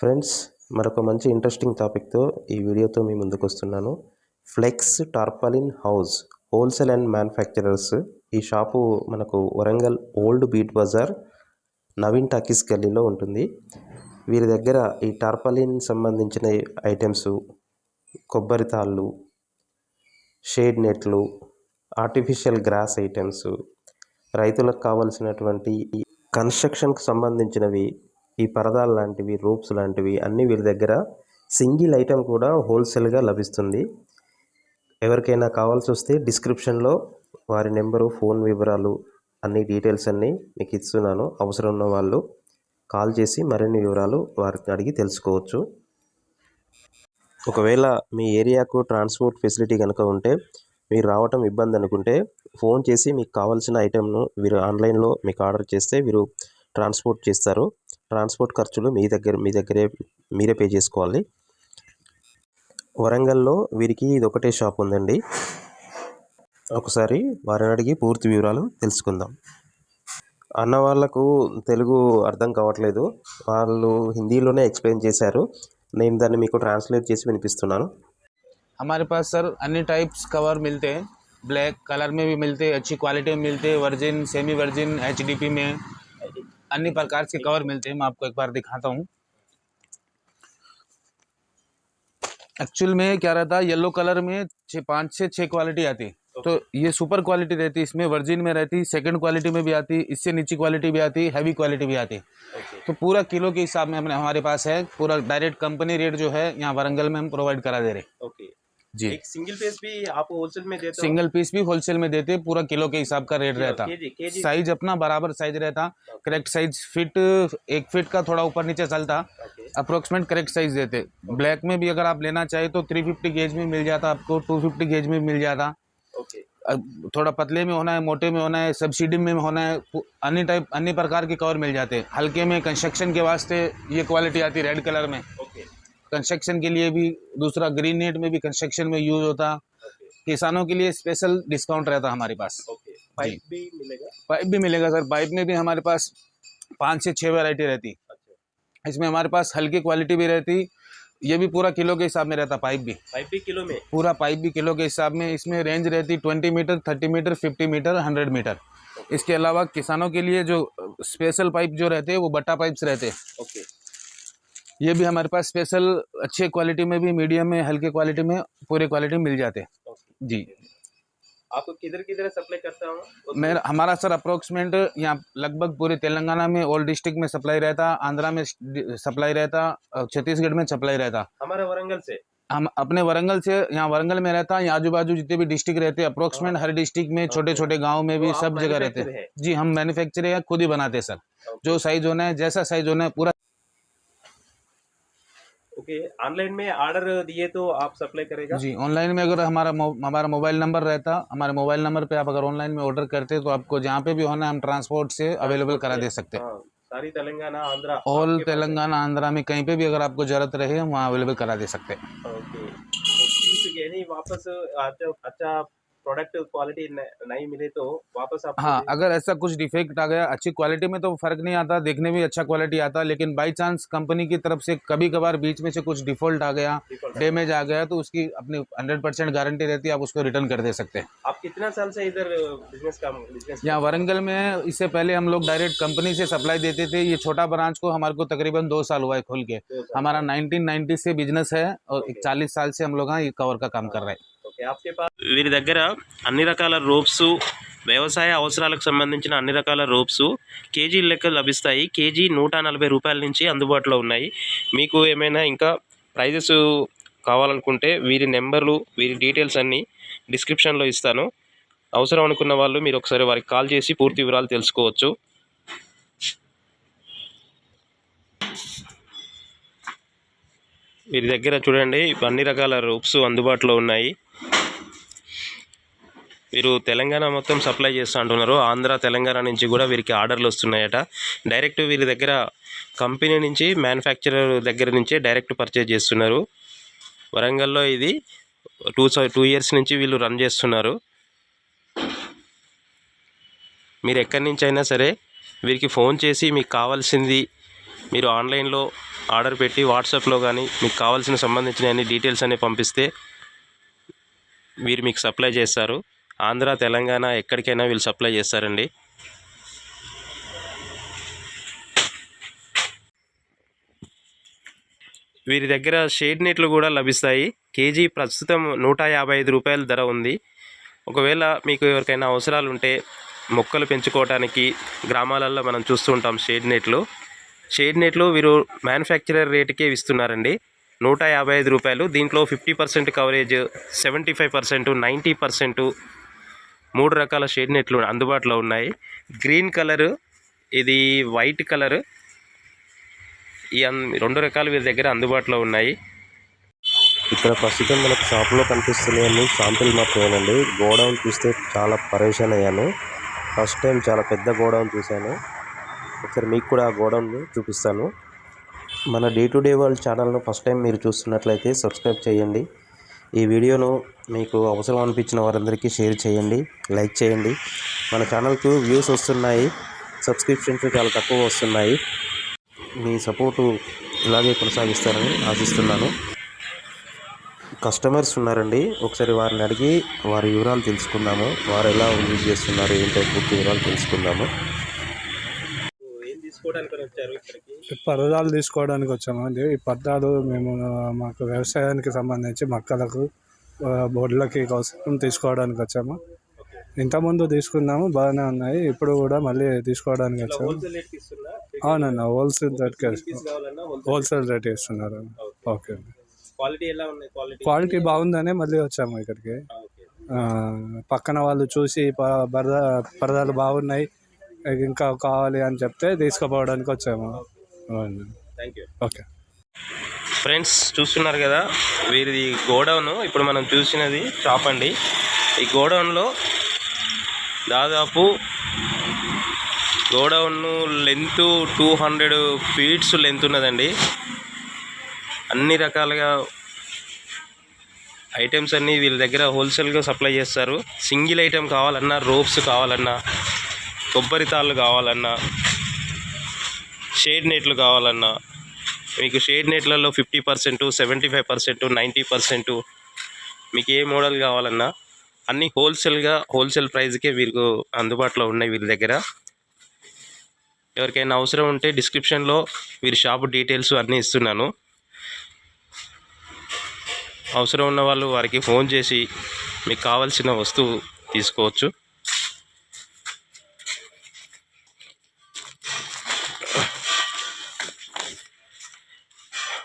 Friends మరొక మంచి interesting టాపిక్తో ఈ వీడియోతో మీ ముందుకు వస్తున్నాను flex tarpaulin house wholesale and manufacturers ఈ షాపు మనకు Warangal old beat Bazaar Naveen talkies గల్లీలో ఉంటుంది. వీరి దగ్గర ఈ టార్పాలిన్ సంబంధించిన ఐటమ్స్ కొబ్బరి తాళ్ళు షేడ్ నెట్లు ఆర్టిఫిషియల్ గ్రాస్ ఐటమ్స్ రైతులకు కావలసినటువంటి కన్స్ట్రక్షన్కు కన్స్ట్రక్షన్కి సంబంధించినవి ఈ పరదాలు లాంటివి రూప్స్ లాంటివి అన్నీ వీరి దగ్గర సింగిల్ ఐటెం కూడా హోల్సేల్గా లభిస్తుంది. ఎవరికైనా కావాల్సి వస్తే డిస్క్రిప్షన్లో వారి నెంబరు ఫోన్ వివరాలు అన్ని డీటెయిల్స్ అన్నీ మీకు ఇస్తున్నాను. అవసరం ఉన్న వాళ్ళు కాల్ చేసి మరిన్ని వివరాలు వారిని అడిగి తెలుసుకోవచ్చు. ఒకవేళ మీ ఏరియాకు ట్రాన్స్పోర్ట్ ఫెసిలిటీ కనుక ఉంటే మీరు రావటం ఇబ్బంది అనుకుంటే ఫోన్ చేసి మీకు కావాల్సిన ఐటెంను మీరు ఆన్లైన్లో మీకు ఆర్డర్ చేస్తే మీరు ట్రాన్స్పోర్ట్ చేస్తారు. ట్రాన్స్పోర్ట్ ఖర్చులు మీ దగ్గర మీ దగ్గరే మీరే పే చేసుకోవాలి వరంగల్లో వీరికి ఇది ఒకటే షాప్ ఉందండి ఒకసారి వారిని అడిగి పూర్తి వివరాలు తెలుసుకుందాం అన్న వాళ్ళకు తెలుగు అర్థం కావట్లేదు వాళ్ళు హిందీలోనే ఎక్స్ప్లెయిన్ చేశారు నేను దాన్ని మీకు ట్రాన్స్లేట్ చేసి వినిపిస్తున్నాను हमारे पास सर अन्य टाइप्स कवर मिलते हैं ब्लैक कलर में भी मिलते हैं अच्छी क्वालिटी में मिलते हैं वर्जिन सेमी वर्जिन एच में अन्य प्रकार के कवर मिलते हैं मैं आपको एक बार दिखाता हूँ। एक्चुअल में क्या रहता है येलो कलर में छः पाँच से छः क्वालिटी आती तो ये सुपर क्वालिटी रहती है इसमें वर्जिन में रहती सेकंड क्वालिटी में भी आती इससे नीचे क्वालिटी भी आती हैवी क्वालिटी भी आती तो पूरा किलो के हिसाब में हमने हमारे पास है पूरा डायरेक्ट कंपनी रेट जो है यहाँ वारंगल में हम प्रोवाइड करा दे रहे हैं। ओके जी। एक सिंगल पीस भी आप होलसेल में देते सिंगल पीस भी होलसेल में देते पूरा किलो के हिसाब का रेट रहता। साइज़ अपना बराबर साइज़ रहता। करेक्ट साइज़ फिट एक फिट का थोड़ा ऊपर नीचे चलता। अप्रोक्सीमेट करेक्ट साइज़ देते। ब्लैक में भी अगर आप लेना चाहे तो 350 गेज में मिल जाता आपको 250 गेज में मिल जाता। अब थोड़ा पतले में होना है मोटे में होना है सब्सिडी में होना है अन्य टाइप अन्य प्रकार के कवर मिल जाते। हैं हल्के में कंस्ट्रक्शन के वास्ते ये क्वालिटी आती है रेड कलर में। कंस्ट्रक्शन के लिए भी दूसरा ग्रीन नेट में भी कंस्ट्रक्शन में यूज़ होता। किसानों के लिए स्पेशल डिस्काउंट रहता हमारे पास। पाइप भी मिलेगा? पाइप भी मिलेगा सर पाइप में भी हमारे पास पाँच से छः वैरायटी रहती। अच्छा। इसमें हमारे पास हल्की क्वालिटी भी रहती। ये भी पूरा किलो के हिसाब में रहता पाइप भी। पाइप भी किलो में? पूरा पाइप भी किलो के हिसाब में। इसमें रेंज रहती twenty metre thirty metre fifty metre hundred metre इसके अलावा किसानों के लिए जो स्पेशल पाइप जो रहते हैं वो बट्टा पाइप्स रहते। हैं ओके ये भी हमारे पास स्पेशल अच्छे क्वालिटी में भी मीडियम में हल्के क्वालिटी में पूरे क्वालिटी मिल जाते हैं। जी। आपको किधर किधर सप्लाई करता हूँ? मेरा हमारा सर अप्रोक्सीमेट यहाँ लगभग पूरे तेलंगाना में ऑल डिस्ट्रिक्ट में सप्लाई रहता आंध्रा में सप्लाई रहता छत्तीसगढ़ में सप्लाई रहता। हमारे वरंगल से? हम अपने वरंगल से यहाँ वरंगल में रहता है आजू बाजू जितने भी डिस्ट्रिक्ट रहते हैं। अप्रोक्सीमेट हर डिस्ट्रिक्ट में छोटे छोटे गाँव में भी तो सब जगह रहते। हैं? जी हम मैन्युफैक्चर खुद ही बनाते हैं सर जो साइज़ होना है जैसा साइज़ होना है पूरा ओके ऑनलाइन में ऑर्डर दिए तो आप सप्लाई करेगा? जी ऑनलाइन में अगर हमारा मो- हमारा मोबाइल नंबर रहता हमारे मोबाइल नंबर पे आप अगर ऑनलाइन में ऑर्डर करते तो आपको जहाँ पे भी होना है हम ट्रांसपोर्ट से अवेलेबल करा दे सकते हैं। हाँ सारी तेलंगाना आंध्रा ऑल। तेलंगाना आंध्रा में कहीं पे भी अगर आपको ज़रूरत रहे हम वहाँ अवेलेबल करा दे सकते हैं। ओके तो वापस अच्छा अच्छा प्रोडक्ट क्वालिटी नहीं मिले तो वापस आप हाँ अगर ऐसा कुछ डिफेक्ट आ गया अच्छी क्वालिटी में तो फ़र्क नहीं आता देखने में अच्छा क्वालिटी आता लेकिन बाई चांस कंपनी की तरफ़ से कभी कभार बीच में से कुछ डिफ़ॉल्ट आ गया डैमेज आ गया। तो उसकी अपनी हंड्रेड परसेंट गारंटी रहती है आप उसको रिटर्न कर दे सकते हैं। आप कितना साल से इधर बिज़नेस का बिज़नेस यहाँ वरंगल में इससे पहले हम लोग डायरेक्ट कंपनी से सप्लाई देते थे ये छोटा ब्रांच को हमारे को तकरीबन दो साल हुआ है खोल के। हमारा 1990 से बिज़नेस है और चालीस साल से हम लोग यहाँ ये कवर का काम कर रहे हैं। వీరి దగ్గర అన్ని రకాల రోప్స్ వ్యవసాయ అవసరాలకు సంబంధించిన అన్ని రకాల రోప్స్ కేజీ లెక్క లభిస్తాయి. కేజీ నూట నలభై రూపాయల నుంచి అందుబాటులో ఉన్నాయి. మీకు ఏమైనా ఇంకా ప్రైజెస్ కావాలనుకుంటే వీరి నెంబర్లు వీరి డీటెయిల్స్ అన్నీ డిస్క్రిప్షన్లో ఇస్తాను. అవసరం అనుకున్న వాళ్ళు మీరు ఒకసారి వారికి కాల్ చేసి పూర్తి వివరాలు తెలుసుకోవచ్చు. వీరి దగ్గర చూడండి అన్ని రకాల రూప్స్ అందుబాటులో ఉన్నాయి. వీరు తెలంగాణ మొత్తం సప్లై చేస్తూ అంటున్నారు. ఆంధ్ర తెలంగాణ నుంచి కూడా వీరికి ఆర్డర్లు వస్తున్నాయట. డైరెక్ట్ వీరి దగ్గర కంపెనీ నుంచి మ్యానుఫ్యాక్చరర్ దగ్గర నుంచే డైరెక్ట్ పర్చేజ్ చేస్తున్నారు. వరంగల్లో ఇది టూ టూ ఇయర్స్ నుంచి వీళ్ళు రన్ చేస్తున్నారు. మీరు ఎక్కడి నుంచి అయినా సరే వీరికి ఫోన్ చేసి మీకు కావాల్సింది మీరు ఆన్లైన్లో ఆర్డర్ పెట్టి వాట్సాప్లో కానీ మీకు కావాల్సిన సంబంధించిన అన్ని డీటెయిల్స్ అనేవి పంపిస్తే వీరు మీకు సప్లై చేస్తారు. ఆంధ్ర తెలంగాణ ఎక్కడికైనా వీళ్ళు సప్లై చేస్తారండి. వీరి దగ్గర షేడ్ నెట్లు కూడా లభిస్తాయి. కేజీ ప్రస్తుతం నూట యాభై ఐదు రూపాయల ధర ఉంది. ఒకవేళ మీకు ఎవరికైనా అవసరాలు ఉంటే మొక్కలు పెంచుకోవడానికి గ్రామాలలో మనం చూస్తూ ఉంటాం షేడ్ నెట్లు. షేడ్ నెట్లు వీరు మ్యానుఫ్యాక్చరర్ రేటుకే ఇస్తున్నారండి. నూట యాభై ఐదు రూపాయలు. దీంట్లో fifty percent coverage seventy five percent ninety percent మూడు రకాల షేడ్ నెట్లు అందుబాటులో ఉన్నాయి. గ్రీన్ కలరు ఇది వైట్ కలరు. ఈ అన్- రెండు రకాలు వీరి దగ్గర అందుబాటులో ఉన్నాయి. ఇక్కడ ప్రస్తుతం మనకు షాప్లో కనిపిస్తున్నాయని శాంపిల్ మాత్రమేనండి. గోడౌన్ చూస్తే చాలా పరేషాన్ అయ్యాను ఫస్ట్ టైం చాలా పెద్ద గోడౌన్ చూశాను. ఒకసారి మీకు కూడా ఆ గోడౌన్ చూపిస్తాను. మన డే టు డే వరల్డ్ ఛానల్ను ఫస్ట్ టైం మీరు చూస్తున్నట్లయితే సబ్స్క్రైబ్ చేయండి. ఈ వీడియోను మీకు అవసరం అనిపించిన వారందరికీ షేర్ చేయండి లైక్ చేయండి. మన ఛానల్కు వ్యూస్ వస్తున్నాయి సబ్స్క్రిప్షన్స్ చాలా తక్కువ వస్తున్నాయి. మీ సపోర్టు ఇలాగే కొనసాగిస్తారని ఆశిస్తున్నాను. కస్టమర్స్ ఉన్నారండి ఒకసారి వారిని అడిగి వారి వివరాలు తెలుసుకుందాము. వారు ఎలా యూజ్ చేస్తున్నారు ఏంటో పూర్తి వివరాలు తెలుసుకుందాము ఏం తీసుకోవడానికి వచ్చారు ఇక్కడికి ఈ పరదాలు తీసుకోవడానికి వచ్చామండి ఈ పరదాలు మేము మాకు వ్యవసాయానికి సంబంధించి మొక్కలకు ఆ, బొడ్లకి కోసం తీసుకోవడానికి వచ్చాము. ఇంతకుముందు తీసుకున్నాము బాగానే ఉన్నాయి. ఇప్పుడు కూడా మళ్ళీ తీసుకోవడానికి వచ్చాము. అవునన్న హోల్సేల్ రేట్కి హోల్సేల్ రేట్ ఇస్తున్నారు ఓకే. అండి. క్వాలిటీ ఎలా ఉన్నాయి? క్వాలిటీ క్వాలిటీ బాగుందనే మళ్ళీ వచ్చాము ఇక్కడికి. పక్కన వాళ్ళు చూసి పరదా పరదాలు బాగున్నాయి. ఇంకా కావాలి అని చెప్తే తీసుకుపోవడానికి వచ్చాము. Thank you okay. ఫ్రెండ్స్ చూస్తున్నారు కదా వీరిది గోడౌన్. ఇప్పుడు మనం చూసినది షాప్ అండి. ఈ గోడౌన్లో దాదాపు godown length two hundred feets length ఉన్నదండి. అన్ని రకాలుగా ఐటమ్స్ అన్నీ వీళ్ళ దగ్గర హోల్సేల్గా సప్లై చేస్తారు. సింగిల్ ఐటెం కావాలన్నా రోప్స్ కావాలన్నా కొబ్బరి తాళ్ళు కావాలన్నా షేడ్ నెట్లు కావాలన్నా మీకు షేడ్ నెట్లలో fifty percent seventy five percent ninety percent మీకు ఏ మోడల్ కావాలన్నా అన్నీ హోల్సేల్గా హోల్సేల్ ప్రైస్కే వీరికి అందుబాటులో ఉన్నాయి వీరి దగ్గర. ఎవరికైనా అవసరం ఉంటే డిస్క్రిప్షన్లో వీరి షాప్ డీటెయిల్స్ అన్నీ ఇస్తున్నాను. అవసరం ఉన్న వాళ్ళు వారికి ఫోన్ చేసి మీకు కావాల్సిన వస్తువు తీసుకోవచ్చు.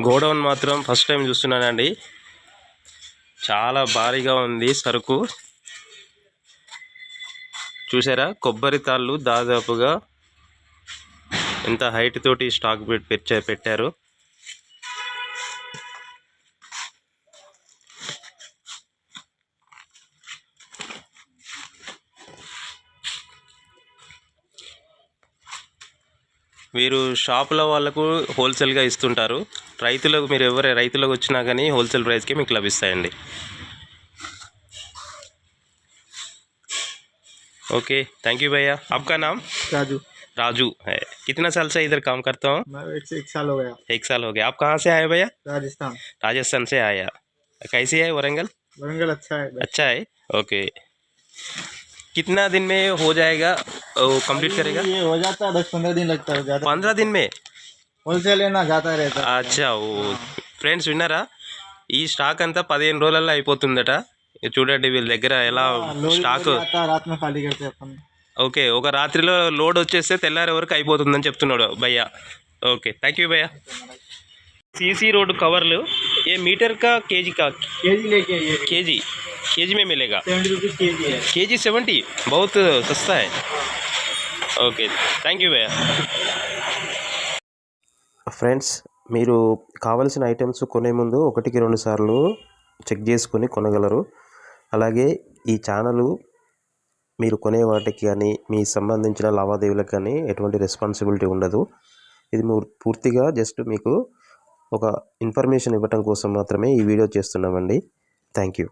గోడౌన్ మాత్రం ఫస్ట్ టైం చూస్తున్నానండి. చాలా భారీగా ఉంది సరుకు. చూసారా? కొబ్బరి తాళ్ళు దాదాపుగా ఎంత హైట్ తోటి స్టాక్ పెట్టా- పెట్టారు. వీరు షాపుల వాళ్ళకు హోల్సేల్గా ఇస్తుంటారు. రైతులకు మీరు ఎవరు రైతులకు వచ్చినా కానీ హోల్సేల్ ప్రైస్కి మీకు లభిస్తాయండి ओके थैंक यू भैया आपका नाम राजू राजू है कितना साल से इधर काम करता हूँ मैं एक से एक साल हो गया एक साल हो गया आप कहाँ से आए भैया राजस्थान राजस्थान से आया कैसी है वरंगल वरंगल अच्छा है अच्छा है ओके कितना दिन में हो जाएगा वो कंप्लीट करेगा ये हो जाता है दस पंद्रह दिन लगता है ज़्यादा पंद्रह दिन में होलसेल है ना जाता रहता है అచ్చా ఓ ఫ్రెండ్స్ విన్నారా ఈ స్టాక్ అంతా పదిహేను రోజులలో అయిపోతుందట ఇది చూడండి వీళ్ళ దగ్గర ఎలా लोड స్టాక్ लोड आता है रात में खाली करते हैं अपन ఓకే ఒక రాత్రిలో లోడ్ వచ్చేస్తే తెల్లారే వరకు అయిపోతుందని చెప్తున్నాడు భయ్య ఓకే థ్యాంక్ యూ భయ్య सीसी रोड कवर्ल ये मीटर का केजी का के जी लेके आइए केजी केजी में मिलेगा सेवेंटी रुपीज़ के जी है केजी सेवेंटी बहुत सस्ता है ఓకే థ్యాంక్ యూ భయ్య friends మీరు కావలసిన ఐటమ్స్ కొనే ముందు ఒకటికి రెండు సార్లు చెక్ చేసుకొని కొనగలరు. అలాగే ఈ ఛానల్ మీరు కొనే వాటికి కానీ మీ సంబంధించిన లావాదేవీలకు కానీ ఎటువంటి రెస్పాన్సిబిలిటీ ఉండదు. ఇది పూర్తిగా జస్ట్ మీకు ఒక ఇన్ఫర్మేషన్ ఇవ్వటం కోసం మాత్రమే ఈ వీడియో చేస్తున్నామండి. Thank you.